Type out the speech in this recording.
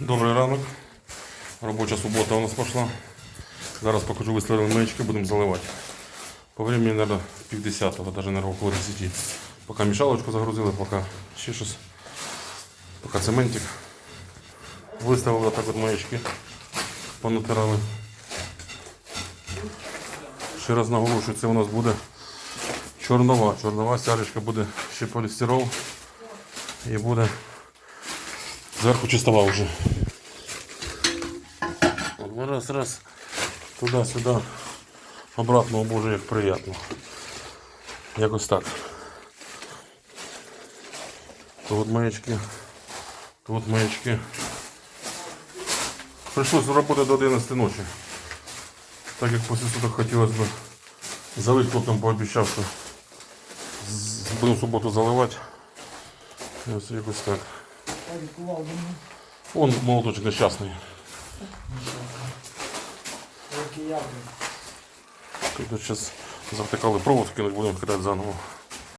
Добрий ранок. Робоча субота у нас пішла. Зараз покажу виставлені маячки, будемо заливати. По времени, наверное, пів десятого, навіть не около 10. Поки мішалочку загрузили, поки ще щось. Поки цементик. Виставили так от маячки. Понатирали. Ще раз наголошую, це у нас буде чорнова. Чорнова стяжечка буде ще полістирол. І буде зверху чистова вже. От, ну, раз, раз, туди-сюди, обратно, о боже, як приємно. Якось так. Тут маячки, тут маячки. Прийшлося роботи до 11 ночі. Так як після суток хотілося б залити, хлопцям пообіцяв, що з- буду в суботу заливати. І Ось якось так. Би. Он молоточок нещасний. Зараз завтикали провод, кинуть будемо кидати заново.